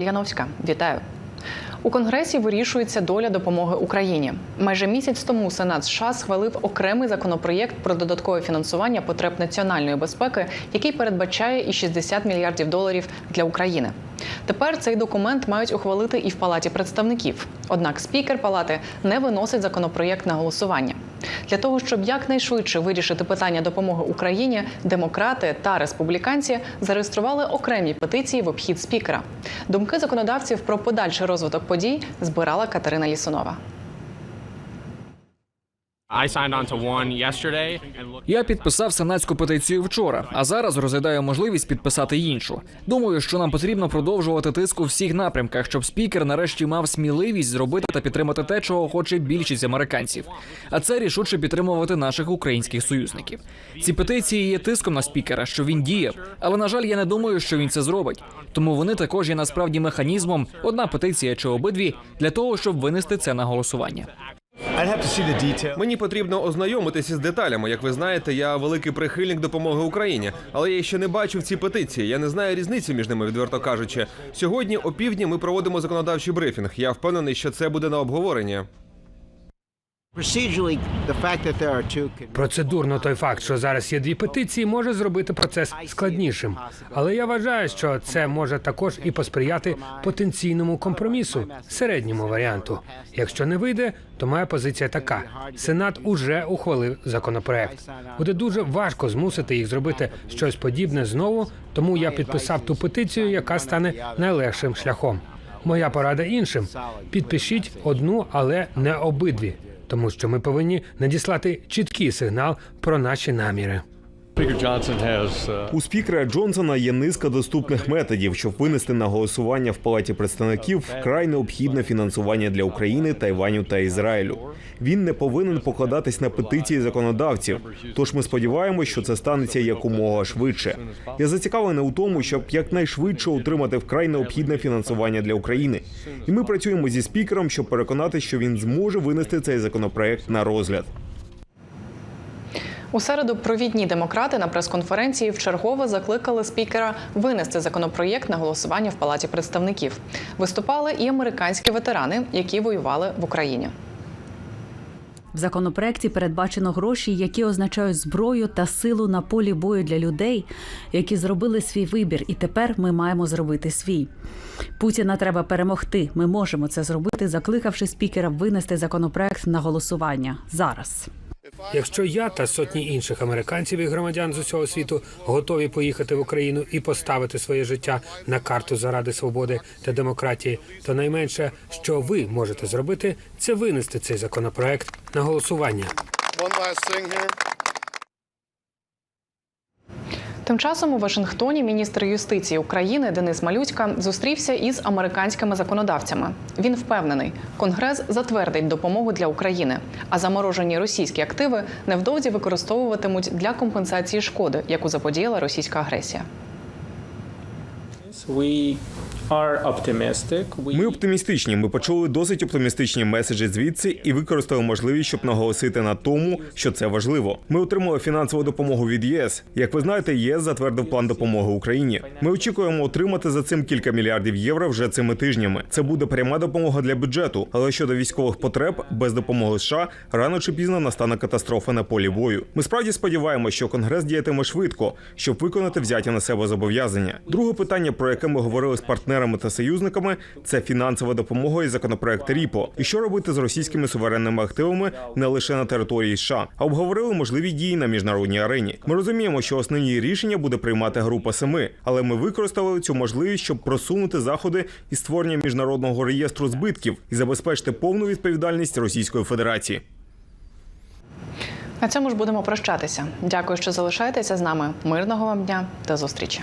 Яновська, вітаю. У Конгресі вирішується доля допомоги Україні. Майже місяць тому Сенат США схвалив окремий законопроєкт про додаткове фінансування потреб національної безпеки, який передбачає і 60 мільярдів доларів для України. Тепер цей документ мають ухвалити і в палаті представників. Однак спікер палати не виносить законопроєкт на голосування. Для того щоб якнайшвидше вирішити питання допомоги Україні, демократи та республіканці зареєстрували окремі петиції в обхід спікера. Думки законодавців про подальший розвиток подій збирала Катерина Лісунова. Я підписав сенатську петицію вчора, а зараз розглядаю можливість підписати іншу. Думаю, що нам потрібно продовжувати тиск у всіх напрямках, щоб спікер нарешті мав сміливість зробити та підтримати те, чого хоче більшість американців. А це рішуче підтримувати наших українських союзників. Ці петиції є тиском на спікера, що він діяв, але на жаль, я не думаю, що він це зробить. Тому вони також є насправді механізмом, одна петиція чи обидві, для того, щоб винести це на голосування. Мені потрібно ознайомитися з деталями. Як ви знаєте, я великий прихильник допомоги Україні, але я ще не бачив ці петиції. Я не знаю різниці між ними, відверто кажучи. Сьогодні о півдні ми проводимо законодавчий брифінг. Я впевнений, що це буде на обговорення. Процедурно той факт, що зараз є дві петиції, може зробити процес складнішим. Але я вважаю, що це може також і посприяти потенційному компромісу, середньому варіанту. Якщо не вийде, то моя позиція така: Сенат уже ухвалив законопроект. Буде дуже важко змусити їх зробити щось подібне знову, тому я підписав ту петицію, яка стане найлегшим шляхом. Моя порада іншим: підпишіть одну, але не обидві, тому що ми повинні надіслати чіткий сигнал про наші наміри. Uh, У спікера Джонсона є низка доступних методів, щоб винести на голосування в палаті представників вкрай необхідне фінансування для України, Тайваню та Ізраїлю. Він не повинен покладатись на петиції законодавців. Тож ми сподіваємося, що це станеться якомога швидше. Я зацікавлений у тому, щоб якнайшвидше отримати вкрай необхідне фінансування для України. І ми працюємо зі спікером, щоб переконати, що він зможе винести цей законопроект на розгляд. У середу провідні демократи на прес-конференції вчергове закликали спікера винести законопроєкт на голосування в палаті представників. Виступали і американські ветерани, які воювали в Україні. В законопроекті передбачено гроші, які означають зброю та силу на полі бою для людей, які зробили свій вибір, і тепер ми маємо зробити свій. Путіна треба перемогти. Ми можемо це зробити, закликавши спікера винести законопроект на голосування зараз. Якщо я та сотні інших американців і громадян з усього світу готові поїхати в Україну і поставити своє життя на карту заради свободи та демократії, то найменше, що ви можете зробити, це винести цей законопроект на голосування. Тим часом у Вашингтоні міністр юстиції України Денис Малюцька зустрівся із американськими законодавцями. Він впевнений, Конгрес затвердить допомогу для України, а заморожені російські активи невдовзі використовуватимуть для компенсації шкоди, яку заподіяла російська агресія. Ми оптимістичні. Ми почули досить оптимістичні меседжі звідси і використали можливість, щоб наголосити на тому, що це важливо. Ми отримали фінансову допомогу від ЄС. Як ви знаєте, ЄС затвердив план допомоги Україні. Ми очікуємо отримати за цим кілька мільярдів євро вже цими тижнями. Це буде пряма допомога для бюджету. Але щодо військових потреб, без допомоги США рано чи пізно настане катастрофа на полі бою. Ми справді сподіваємося, що Конгрес діятиме швидко, щоб виконати взяті на себе зобов'язання. Друге питання, про яке ми говорили з партнерами та союзниками, це фінансова допомога і законопроект РІПО. І що робити з російськими суверенними активами не лише на території США, а обговорили можливі дії на міжнародній арені. Ми розуміємо, що основні рішення буде приймати група семи, але ми використали цю можливість, щоб просунути заходи із створення міжнародного реєстру збитків і забезпечити повну відповідальність Російської Федерації. На цьому ж будемо прощатися. Дякую, що залишаєтеся з нами. Мирного вам дня та зустрічі.